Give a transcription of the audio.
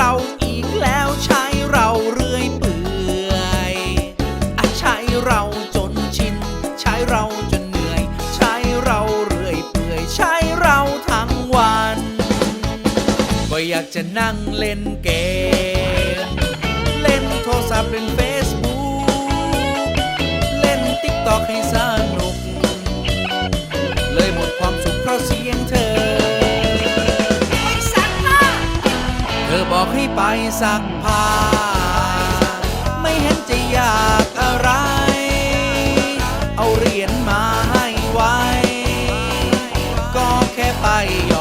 ราอีกแล้วใช้เราเรื่อยเปื่อยอใช้เราจนชิน ใช้เราจนเหนื่อย ใช้เราเรื่อยเปื่อย ใช้เราทั้งวัน ก็อยากจะนั่งเล่นเกม เล่นโทรศัพท์เป็นเสักพาไม่เห็นจะอยากอะไร เอาเหรียญมาให้ไว้ ก็แค่ไปหย